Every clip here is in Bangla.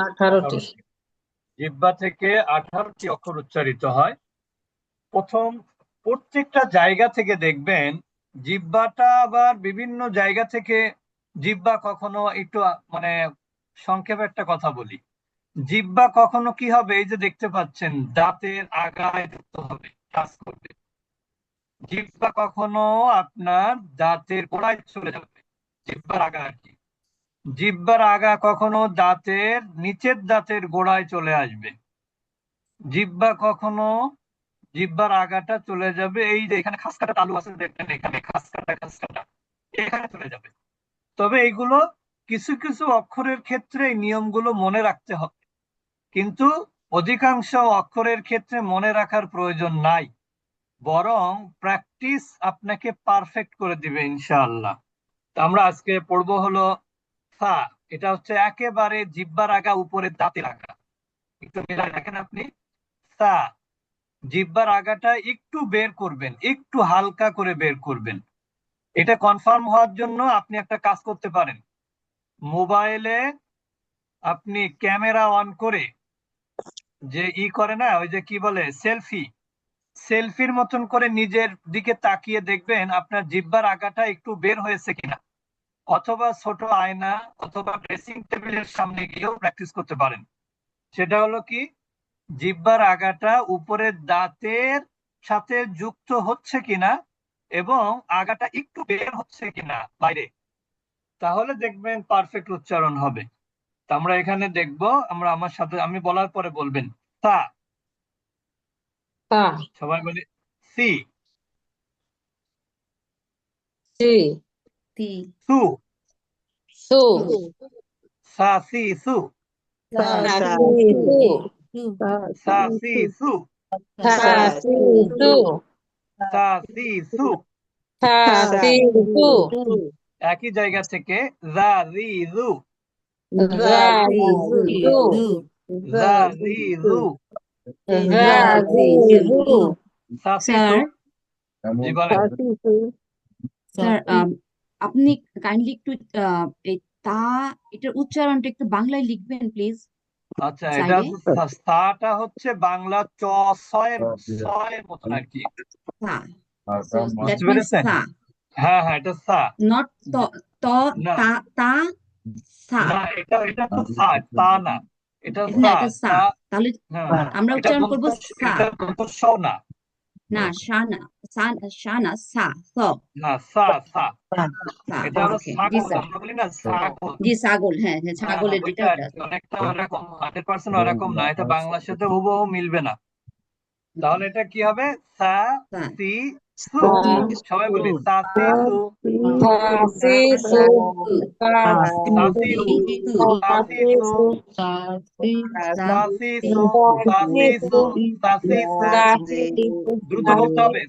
আঠারোটি। জিহ্বা থেকে আঠারোটি অক্ষর উচ্চারিত হয়। প্রথম, প্রত্যেকটা জায়গা থেকে দেখবেন জিহ্বাটা আবার বিভিন্ন জায়গা থেকে, জিহ্বা কখনো একটু মানে সংক্ষেপে একটা কথা বলি। জিব্বা কখনো কি হবে? এই যে দেখতে পাচ্ছেন, দাঁতের আগায় যুক্ত হবে, কাজ করবে। জিহ্বা কখনো আপনার দাঁতের গোড়ায় চলে যাবে, জিহ্বার আগা আর কি। জিহ্বার আগা কখনো দাঁতের, নিচের দাঁতের গোড়ায় চলে আসবে। জিব্বা কখনো জিব্বার আগাটা চলে যাবে। এই যে এখানে খাসকাটা তালু আছে দেখবেন এখানে খাসকাটা খাসকাটা এখানে চলে যাবে। তবে এইগুলো কিছু কিছু অক্ষরের ক্ষেত্রে এই নিয়মগুলো মনে রাখতে হবে। কিন্তু অধিকাংশ অক্ষরের ক্ষেত্রে মনে রাখার প্রয়োজন নাই। বরং প্র্যাকটিস আপনাকে পারফেক্ট করে দিবে ইনশাআল্লাহ। তো আমরা আজকে পড়ব হলো সা এটা হচ্ছে একেবারে জিব্বার আগা উপরে দাঁতের আগা একটু মিলাই দেখেন আপনি। সা জিব্বার আগাটা একটু বের করবেন, একটু হালকা করে বের করবেন। এটা কনফার্ম হওয়ার জন্য আপনি একটা কাজ করতে পারেন। মোবাইলে আপনি ক্যামেরা অন করে যে ই করে না, ওই যে কি বলে, সেলফি, সেলফির মতন করে নিজের দিকে তাকিয়ে দেখবেন আপনার জিব্বার আগাটা একটু বের হয়েছে কিনা। অথবা ছোট আয়না অথবা ড্রেসিং টেবিলের সামনে গিয়েও প্র্যাকটিস করতে পারেন। সেটা হলো কি? জিব্বার আগাটা উপরের দাঁতের সাথে যুক্ত হচ্ছে কিনা এবং আগাটা একটু বের হচ্ছে কিনা বাইরে। তাহলে দেখবেন পারফেক্ট উচ্চারণ হবে। তা আমরা এখানে দেখব আমরা আমার সাথে আমি বলার পরে বলবেন তা। সবাই বলি সি। সি। Sasi. Su. Su. Sasi su. Sasi su. Sasi su. Sasi su. Sasi su. Sasi su. একই জায়গা থেকে জা রি রু জা রি রু জা রি রু জা রি রু সাসি সু জি বলেন স্যার আপনি কাইন্ডলি একটু আহ, এই তা এটার উচ্চারণটা একটু বাংলায় লিখবেন প্লিজ আচ্ছা এটা চাইলে? হচ্ছে- বাংলা চ ছয়ের ছয়ের মতন আর কি। হ্যাঁ হ্যাঁ এটা সা নট ত ত তা তা সা না এটা এটা তো সা তা না। এটা সা তাহলে হ্যাঁ আমরা উচ্চারণ করব সা এটা দন্ত স না। না সা সা না সা স এটা ছাগল বলি না ছাগল জি ছাগল হ্যাঁ ছাগলের যেটা অনেকটা ওরকম না এটা বাংলার সাথে হুবহু মিলবে না। তাহলে এটা কি হবে? সি। সু সবাই দ্রুত হবে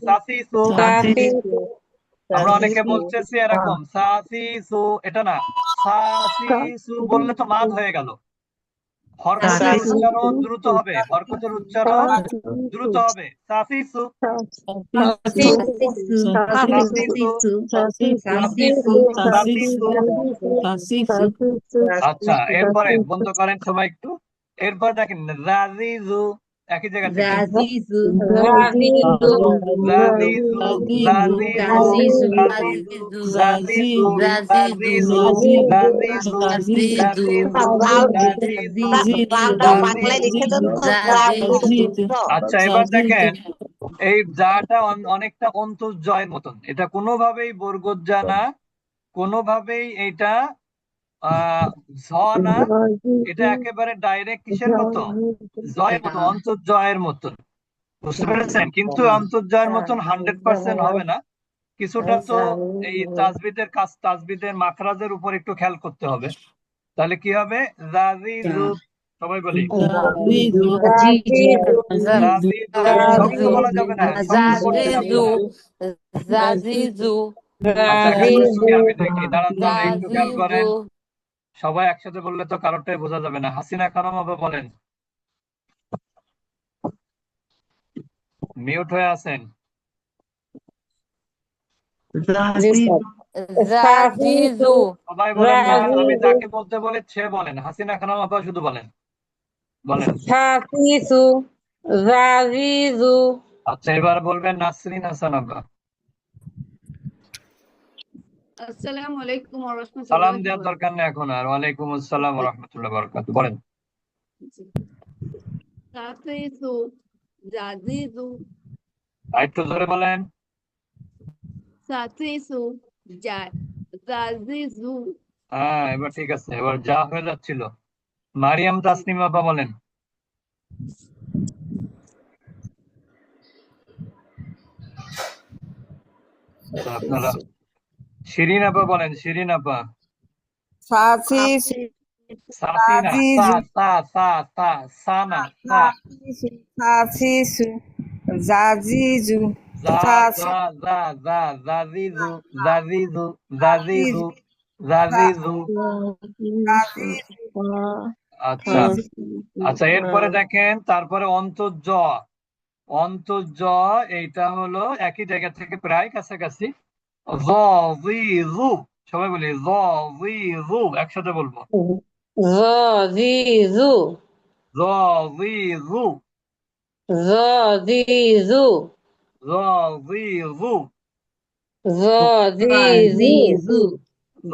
আমরা অনেকে বলতেছি এরকম সাসি সু এটা না সাসি সু বললে তো মাছ হয়ে গেল। উচ্চারণ দ্রুত হবে উচ্চারণ দ্রুত হবে। আচ্ছা এরপরে বন্ধ করেন সবাই একটু। এরপর দেখেন রাজিজু। একই জায়গা আচ্ছা এবার দেখেন এই যাটা অনেকটা অন্তর্জয়ের মতন এটা কোনোভাবেই বর্গজ্জা না কোনোভাবেই এটা ঝ না এটা একেবারে ডাইরেক্ট কিসের মতো? জয়ের মতো অন্তর্জয়ের মতন বুঝতে পেরেছেন? কিন্তু অন্তর্জয়ের মতন হান্ড্রেড পার্সেন্ট হবে না। কিছুটা তো এই তাজবিদের কাজ তাজবিদের মাখরাজের উপর একটু খেয়াল করতে হবে। তাহলে কি হবে? সবাই বলি। যাবে না। আচ্ছা দাঁড়ান তাহলে একটু খেয়াল করেন। সবাই একসাথে বললে তো কারোরটাই বোঝা যাবে না। হাসিনা খানম হবে বলেন। মিউট হয়ে আছেন। সবাই বলেন আমি যাকে বলতে বলে সে বলেন। হাসিনা খানম আপা শুধু বলেন। বলেন। আচ্ছা এবার বলবেন নাসরিন হাসান আব্বা আসসালামু আলাইকুম ওয়া রাহমাতুল্লাহি সালাম ওয়া দেওয়ার দরকার নেই এখন আর। ওয়ালাইকুম আসসালাম রহমতুল্লাহ বরকাত বলেন। জাজিজু জোরে বলেন। জা- জাজিজু হ্যাঁ এবার ঠিক আছে। এবার যা হয়ে যাচ্ছিল। মারিয়াম তাসনিম আপা বলেন। আপনারা শিরিন আপা বলেন শিরিন আপা হাফিজু সাসিনা সা সা সা সা সা জাজিজু সাসি জা জা জা জাজিজু জাজিজু জাজিজু জাজিজু। আচ্ছা। আচ্ছা এরপরে দেখেন তারপরে অন্তর্জ অন্তর্জ এইটা হলো একই জায়গা থেকে প্রায় কাছাকাছি। জ জি জু সবাই বলি জ জি জু একসাথে বলব জাজিজু জ জি জু জাজিজু জ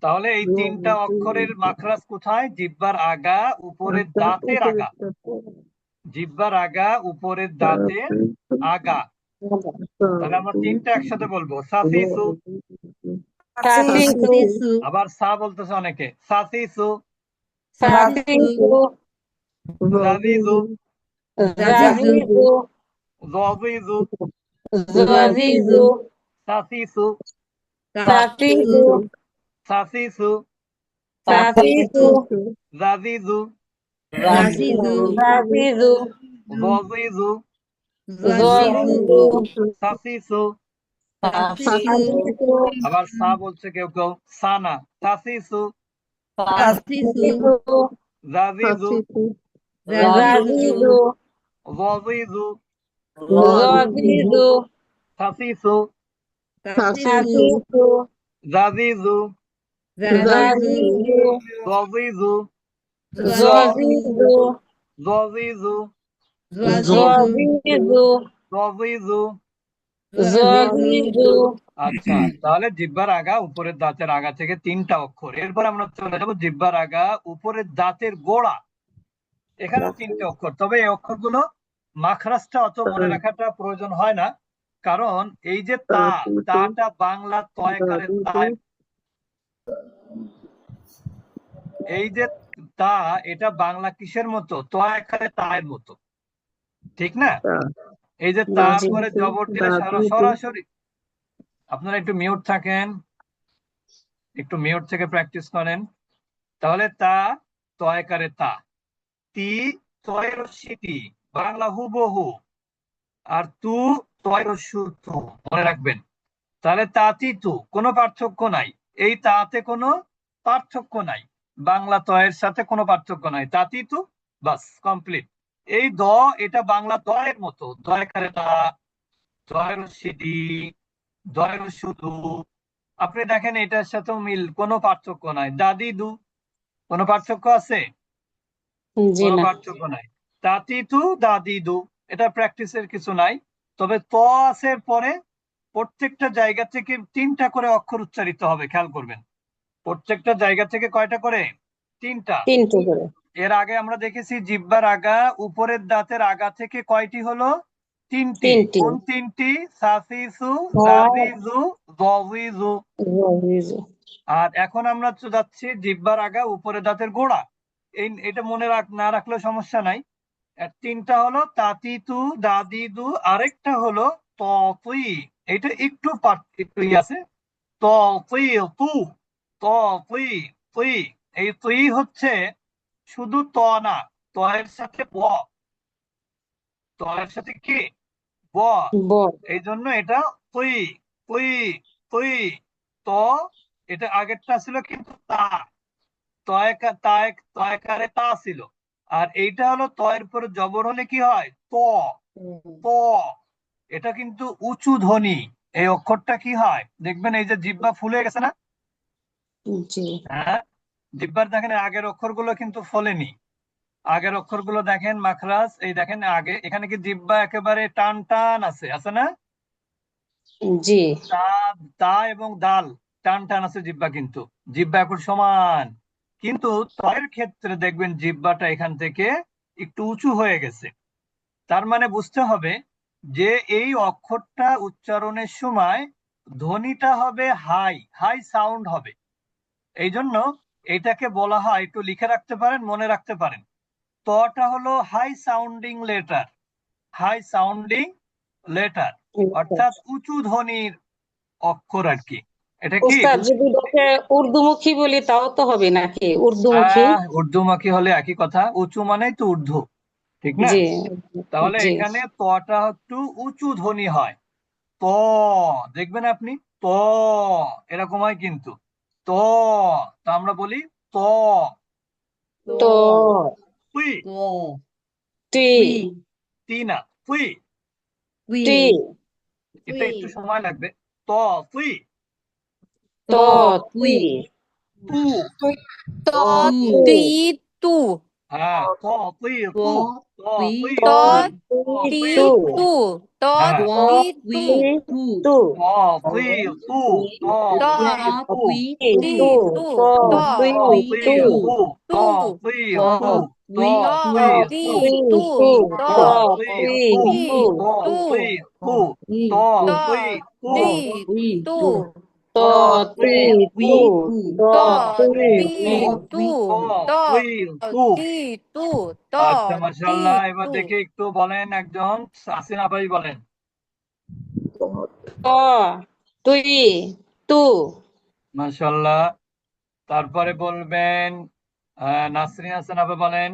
তাহলে এই তিনটা অক্ষরের মাখরাজ কোথায়? জিহ্বার আগা উপরের দাঁতের আগা। জিহ্বার আগা উপরের দাঁতের আগা। তাহলে আমরা তিনটা একসাথে বলব। সাসিসু। আবার সা বলতেছে অনেকে। সাসিসু। হাফিজু জাজিজু। জাজিজু। জজিজু জাজিজু সাসিসু হাফিজু সাসিসু হাফিজু জাজিজু জাজিজু জাজিজু জজিজু জাজিজু সাসিসু আবার সা বলছে কেউ কেউ সানা। সাসিসু হাফিজু জাজিজু জাজিজু জজিজু আচ্ছা তাহলে জিহ্বার আগা উপরের দাঁতের আগা থেকে তিনটা অক্ষর। এরপর আমরা চলে যাব জিহ্বার আগা উপরের দাঁতের গোড়া। এখানে তিনটে অক্ষর তবে এই অক্ষরগুলো মাখরাজটা অত মনে রাখাটা প্রয়োজন হয় না। কারণ এই যে তা তাটা বাংলা তয়কারের তায় এই যে তা এটা বাংলা কিসের মতো? তয়কারে তায়ের মতো। ঠিক না? এই যে তারপরে জবর দিলে সরাসরি। আপনারা একটু মিউট থাকেন। একটু মিউট থেকে প্র্যাকটিস করেন। তাহলে তা তয়কারে তা। তি তয়রসিতি। বাংলা হুবহু। আর তু তয়রসু তু মনে রাখবেন। তাহলে তাতি তু কোনো পার্থক্য নাই। এই তাতে কোনো পার্থক্য নাই। বাংলা তয়ের সাথে কোনো পার্থক্য নাই। তাতি তু বাস কমপ্লিট এই দ এটা বাংলা দয়ের মতো। দয়কারে তা দয়রসিদি দয়রসুদু আপনি দেখেন এটার সাথে মিল কোনো পার্থক্য নাই। দাদি দু কোনো পার্থক্য আছে? কোনো পার্থক্য নাই। তাতিতু দাদিদু। এটা প্র্যাকটিসের কিছু নাই। তবে ত আছে পরে প্রত্যেকটা জায়গা থেকে তিনটা করে অক্ষর উচ্চারিত হবে খেয়াল করবেন। প্রত্যেকটা জায়গা থেকে কয়টা করে? তিনটা। তিনটে করে। এর আগে আমরা দেখেছি জিহ্বার আগা উপরের দাঁতের আগা থেকে কয়টি হলো? তিনটি। কোন তিনটি? সাসিসু হ। জজিজু আর এখন আমরা যাচ্ছি জিব্বার আগা উপরের দাঁতের গোড়া। এই এটা মনে রাখ না রাখলেও সমস্যা নাই। তিনটা হলো তাতিতু দাদিদু আরেকটা হলো তুই। এটা একটু একটু আছে। তুই তু তুই তুই। এই তুই হচ্ছে শুধু ত না তয়ের সাথে ব। তয়ের সাথে কি? ব। এই জন্য এটা তুই তুই তুই। ত এটা আগেরটা ছিল কিন্তু তা। তয়কা তায় তয়কারে তা ছিল। আর এইটা হলো তয়ের পরে জবর হলে কি হয়? ত। ত। এটা কিন্তু উঁচু ধ্বনি। এই অক্ষরটা কি হয়? দেখবেন এই যে জিব্বা ফুলে গেছে না? হ্যাঁ? জিহ্বার দেখেন আগের অক্ষরগুলো কিন্তু ফলেনি। আগের অক্ষরগুলো দেখেন মাখরাজ এই দেখেন আগে এখানে কি জিব্বা একেবারে টান টান আছে আছে না? জি। তা তা এবং দাল টান টান আছে জিব্বা কিন্তু। জিব্বা এখন সমান। কিন্তু তয়ের ক্ষেত্রে দেখবেন জিহ্বাটা এখান থেকে একটু উঁচু হয়ে গেছে। তার মানে বুঝতে হবে যে এই অক্ষরটা উচ্চারণের সময় ধ্বনিটা হবে হাই হাই সাউন্ড হবে। এই জন্য এটাকে বলা হয় একটু লিখে রাখতে পারেন মনে রাখতে পারেন। তটা হলো high sounding letter high sounding letter অর্থাৎ উঁচু ধ্বনির অক্ষর আর কি। এটা কি? যদি এটাকে উর্দুমুখী বলি তাও তো হবে নাকি? উর্দুমুখী হ্যাঁ উর্দুমুখী হলে একই কথা। উঁচু মানেই তো ঠিক না? জি তাহলে এখানে তটা একটু উঁচু ধ্বনি হয়। ত দেখবেন আপনি? ত এরকম হয় কিন্তু। ত তা আমরা বলি ত। তো। ফুই তো। টি তি না এটা একটু সময় লাগবে। ত ফুই তো উই টি তু ত তি তু হ্যাঁ ত ফুই তো তু ত উই ফুই ত তু তি টু তু ত হ্যাঁ। তি উই তু টু টু ত ফুই তু ত ত ফুই তু উই তি টু তু তো ত তুই ত তি ত আচ্ছা তি মাশাআল্লাহ এবার তু দেখি একটু বলেন একজন আসিন আপাই বলেন। তো তুই তু। মাশাআল্লাহ তারপরে বলবেন আহ, নাসরিন হাসান আপা বলেন।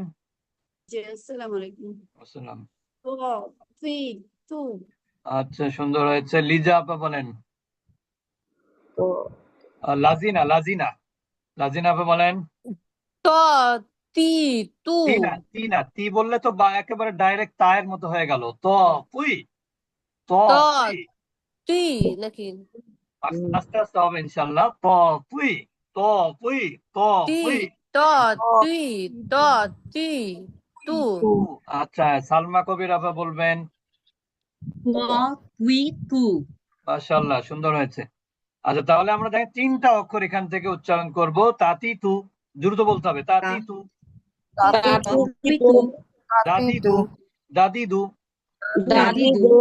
জি আসসালামু আলাইকুম। আসসালাম। তো তুই তু। আচ্ছা সুন্দর হয়েছে। লিজা আপা বলেন। তো লাজিনা লাজিনা। লাজিনা বলেন। ত তি তু। তি না তি না তি বললে তো বা একেবারে ডাইরেক্ট তায়ের মতো হয়ে গেল। তো তুই। তো তুই তুই নাকি? আস্তে আস্তে হবে ইনশাল্লাহ তো তুই। তো তুই। তো তুই। ত তুই ত তি তু। তু। আচ্ছা সালমা কবির আপা বলবেন। তো উই টু মাশাআল্লাহ সুন্দর হয়েছে। আচ্ছা তাহলে আমরা দেখেন তিনটা অক্ষর এখান থেকে উচ্চারণ করব। তাতি তু দ্রুত বলতে হবে। তাতি তু দাদি দু দাদি দু দাদি দু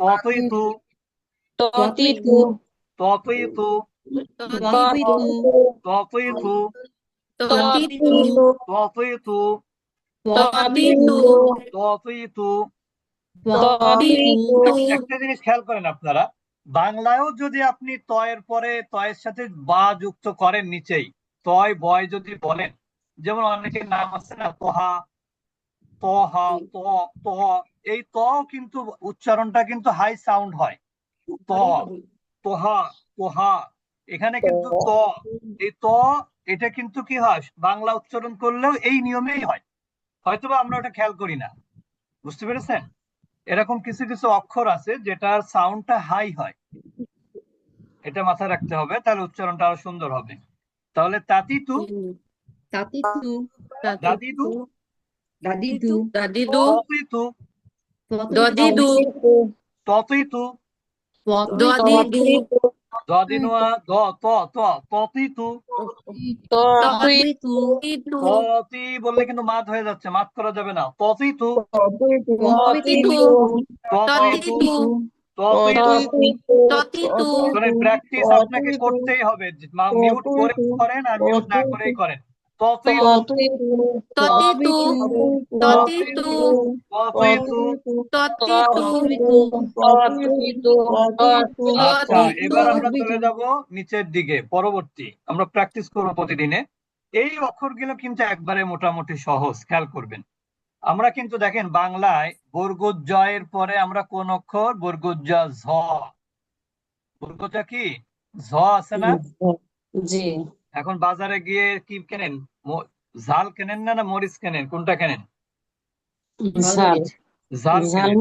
ততই তু ততি তু ততই তু ততই তু ততি তু ততই তু। ততই তু। একটা জিনিস খেয়াল করেন আপনারা বাংলায়ও যদি আপনি তয়ের পরে তয়ের সাথে বা যুক্ত করেন নিচেই, তয় বয় যদি বলেন, যেমন অনেকের নাম আছে না, তোহা, তহা, ত ত, এই ত কিন্তু উচ্চারণটা কিন্তু হাই সাউন্ড হয়। ত, তোহা তোহা, এখানে কিন্তু ত, এই ত, এটা কিন্তু কি হয়, বাংলা উচ্চারণ করলেও এই নিয়মেই হয়। হয়তোবা আমরা ওটা খেয়াল করি না। বুঝতে পেরেছেন? এরকম কিছু কিছু অক্ষর আছে যেটার সাউন্ডটা হাই হয়। এটা মাথায় রাখতে হবে তাহলে উচ্চারণটা আরও সুন্দর হবে। তাহলে তাতি তু তাতি তু দাদি তু দাদি তু দাদি দু তু ত ততি তু ততি বললে কিন্তু মাত হয়ে যাচ্ছে মাত করা যাবে না ততি তু প্র্যাকটিস আপনাকে করতেই হবে মিউট করে করেন আর মিউট না করেই করেন ততই ততি তু ততি তু ততি তু ততই তু ততি তু ততি তু আচ্ছা ততি এবার আমরা চলে যাব নিচের দিকে পরবর্তী আমরা প্র্যাকটিস করব প্রতিদিনে এই অক্ষরগুলো কিন্তু একবারে মোটামুটি সহজ খেয়াল করবেন আমরা কিন্তু দেখেন বাংলায় বর্গজয়ের পরে আমরা কোন অক্ষর বর্গজ ঝ বর্গটা কি ঝ আছে না জি এখন বাজারে গিয়ে কি কেনেন? ঝাল কেনেন না না মরিচ কেনেন? কোনটা কেনেন? ঝাল। ঝাল ঝাল কেনেন।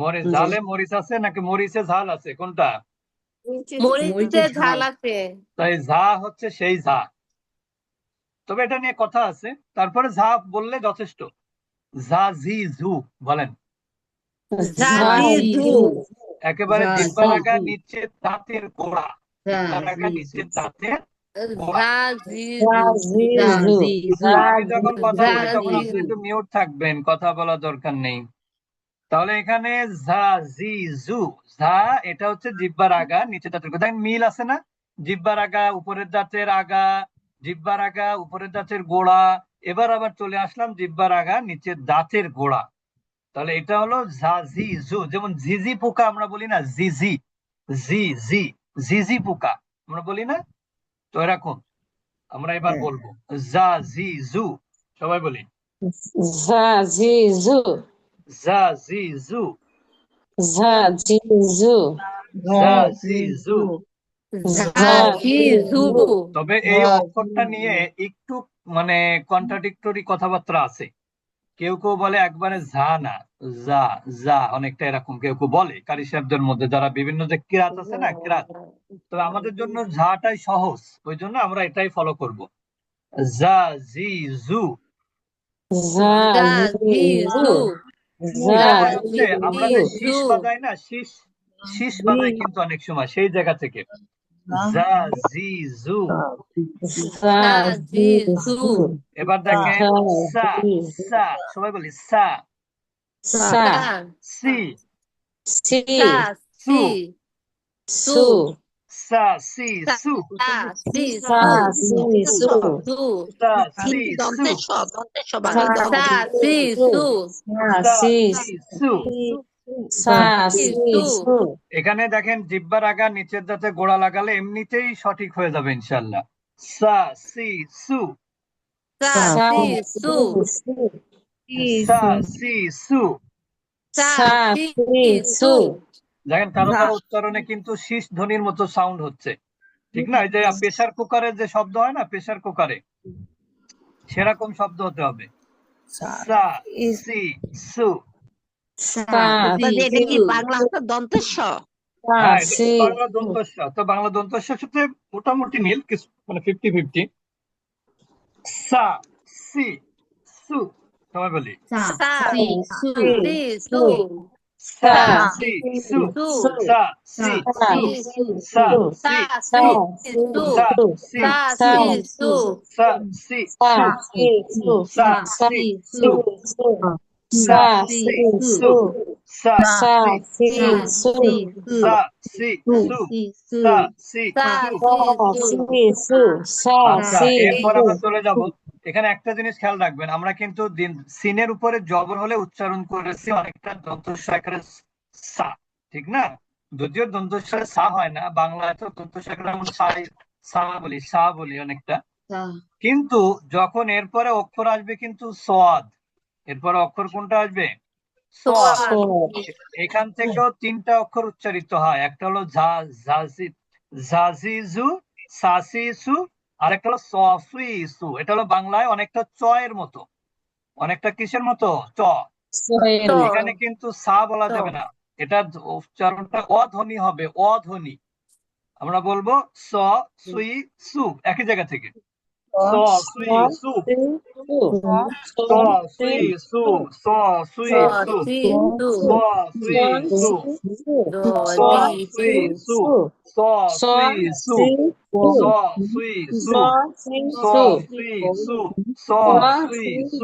মরিচ। ঝালে মরিচ আছে নাকি মরিচে ঝাল আছে? কোনটা? মরিচে ঝাল। আছে। তাই ঝা হচ্ছে সেই ঝা। তবে এটা নিয়ে কথা আছে। তারপরে ঝা বললে যথেষ্ট। ঝা ঝি ঝু বলেন। একেবারে জিব্বা লাগা নিচে দাঁতের গোড়া। লাগা নিচে। দাঁতের ঝাঁঝি যখন কথা বলি তখন আপনি একটু মিউট থাকবেন কথা বলার দরকার নেই। তাহলে এখানে ঝা জি জু ঝা এটা হচ্ছে জিব্বার আগা নিচে দাঁতের দেখেন মিল আছে না? জিব্বার আগা উপরের দাঁতের আগা জিব্বার আগা উপরের দাঁতের গোড়া। এবার আবার চলে আসলাম জিব্বার আগা নিচের দাঁতের গোড়া। তাহলে এটা হলো ঝা জি জু যেমন ঝিঝি পোকা আমরা বলি না জিজি জি জি ঝিঝি পোকা। আমরা বলি না তো এরকম আমরা এবার বলব জা জি জু সবাই বলি। জা জি জু জা জি জু জা জি জু জা জি জু তবে এই হ্যাঁ। অক্ষরটা নিয়ে একটু মানে কন্ট্রাডিক্টরি কথাবার্তা আছে। কেউ কেউ বলে একবারে যা না যা যা অনেকটা এরকম কেউ কেউ বলে। কারি শব্দের মধ্যে যারা বিভিন্ন যে কিরাত আছে না কিরাত তো আমাদের জন্য ঝাটাই সহজ। ওই জন্য আমরা এটাই ফলো করব। যা জি জু। ঝা, ঝি, ঝু ঝু। ঝা, ঝি, আমরা যে ঝু। শীষ বাজাই না শীষ শীষ বাজাই কিন্তু অনেক সময় সেই জায়গা থেকে। যা জি জু ঝা, ঝি, ঝু। এবার দেখেন ঝা, সা ঝি, সা সবাই বলি সা সা, সি সি, সা সি সু। সা সি সু সা সি সা, সি, সু। সু সা সি সু সা সি সা, সি, সু। এখানে দেখেন জিব্বার আগা নিচের দাঁতে গোড়া লাগালে এমনিতেই সঠিক হয়ে যাবে ইনশাল্লাহ। সা সি সু। সা সা, সু সু। সা। সি সু। সা সি সু। দেখেন কারও কারও উচ্চারণে কিন্তু শীষ ধ্বনির মতো সাউন্ড হচ্ছে। ঠিক না? এই যে প্রেসার কুকারের যে শব্দ হয় না প্রেসার কুকারে সেরকম শব্দ হতে হবে। সি সু সা, এটা কি বাংলা হ্যাঁ তো বাংলা দন্তস্ব তো বাংলা দন্তস্বের সাথে মোটামুটি মিল কিছু মানে ফিফটি ফিফটি সা সি সু সবাই বলি সা, সা সি, সু। সি সু সা সা, সি সু সু সা সি সা, সা সা সি সি সু সা সি সা সা, সি সু সা সি সা, সু সি, সু। সা সা, সি সু, সু সু। সা, সি, সু। সা সা, সি, সু। সা সি সু সা সি সা সু সি সু সি, সু। সা, আচ্ছা সি, এরপর আমরা চলে যাব এখানে একটা জিনিস খেয়াল রাখবেন আমরা কিন্তু দিন সিনের উপরে জবর হলে উচ্চারণ করেছি অনেকটা দন্তস্ব সা ঠিক না যদিও দন্তস্বরে সা হয় না বাংলায় তো দন্তস্ব আকারে আমরা সাই সা বলি সা বলি অনেকটা কিন্তু যখন এরপরে অক্ষর আসবে কিন্তু সদ এরপরে অক্ষর কোনটা আসবে? এখান থেকেও তিনটা অক্ষর উচ্চারিত হয়। একটা হলো ঝাজিজু সাসিসু আর একটা হলো সফিসু এটা হলো বাংলায় অনেকটা চ এর মতো। অনেকটা কিসের মতো? চ। এখানে কিন্তু সা বলা যাবে না। এটা উচ্চারণটা অধ্বনি হবে অধ্বনি। আমরা বলব স সুই সু একই জায়গা থেকে। স সুই সু সু। স সুই সু স সুই স সু সি সু স সুই সু দ স রি সুই সু স স, সুই সু সি, স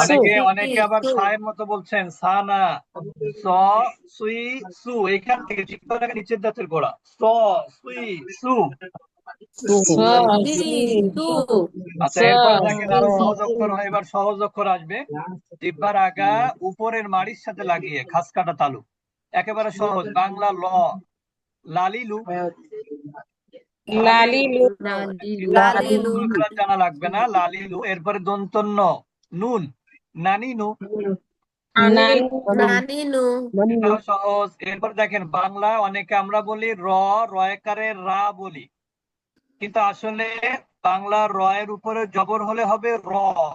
অনেকে অনেকে আবার সায়ের মতো বলছেন স সুই সু এখান থেকে নিচের দাঁতের গোড়া। স সুই সু। আচ্ছা এরপরে দেখেন আরও সহজ অক্ষর হয় এবার সহজ অক্ষর আসবে। জিব্বার আগা উপরের মাড়ির সাথে লাগিয়ে খাস কাটা তালু। একেবারে সহজ বাংলা ল। লালিলু। লালিলু। লালিলু, লালিলু। জানা লাগবে না লালিলু। এরপরে দন্তন্য। নুন। নানিনু। সহজ। এরপর দেখেন বাংলা অনেকে আমরা বলি র রয়কারে রা বলি। কিন্তু আসলে বাংলা র এর উপরে জবর হলে হবে র।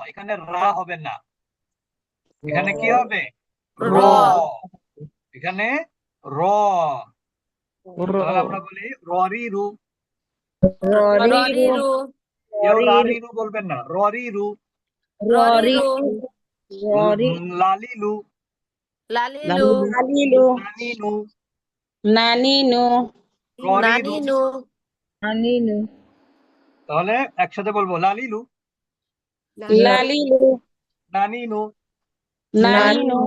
এখানে রা হবে না। এখানে কি হবে? র। এখানে র। আমরা বলি ররি রু। ররিরু। কেউ রারি রু বলবেন না। ররি রু ররিরু উম, লালিলু। লালিলু। লালিলু। নানিনু। নানিনু। ররিরু। নানিনু। তাহলে একসাথে বলব। লালিলু। লালিলু। নানিনু। নানিনু।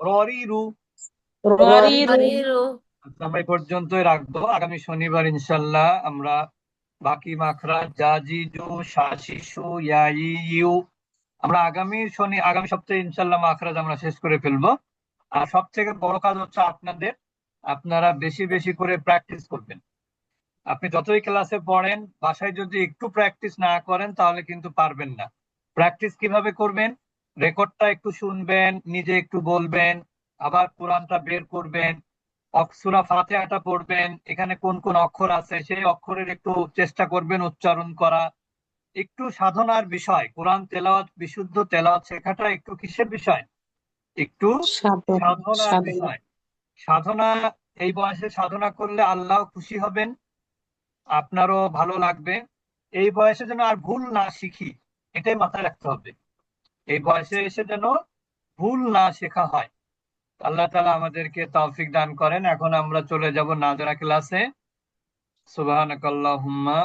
ররিরু। ররিরু। ররিরু। আমরা পর্যন্তই রাখব। আগামী শনিবার ইনশাল্লাহ আমরা বাকি মাখরা জাজিজু শাশিসু ইউ। আমরা আগামী শনি, আগামী সপ্তাহে ইনশাল্লাহ মাখরাজ আমরা শেষ করে ফেলব। আর সব থেকে বড় কাজ হচ্ছে আপনাদের, আপনারা বেশি বেশি করে প্র্যাকটিস করবেন। আপনি যতই ক্লাসে পড়েন, বাসায় যদি একটু প্র্যাকটিস না করেন, তাহলে কিন্তু পারবেন না। প্র্যাকটিস কীভাবে করবেন? রেকর্ডটা একটু শুনবেন, নিজে একটু বলবেন, আবার কোরআনটা বের করবেন অক্সুরা ফাতিহাটা পড়বেন। এখানে কোন কোন অক্ষর আছে? সেই অক্ষরের একটু চেষ্টা করবেন উচ্চারণ করা। একটু সাধনার বিষয় কোরআন তেলাওয়াত বিশুদ্ধ তেলাওয়াত শেখাটা একটু কিসের বিষয়? একটু সাধনার বিষয়। সাধনা এই বয়সে সাধনা করলে আল্লাহ খুশি হবেন আপনারও ভালো লাগবে। এই বয়সে যেন আর ভুল না শিখি এটাই মাথায় রাখতে হবে। এই বয়সে এসে যেন ভুল না শেখা হয়। আল্লাহ তালা আমাদেরকে তৌফিক দান করেন। এখন আমরা চলে যাব নাজরা ক্লাসে। সুবহানাকাল্লাহুম্মা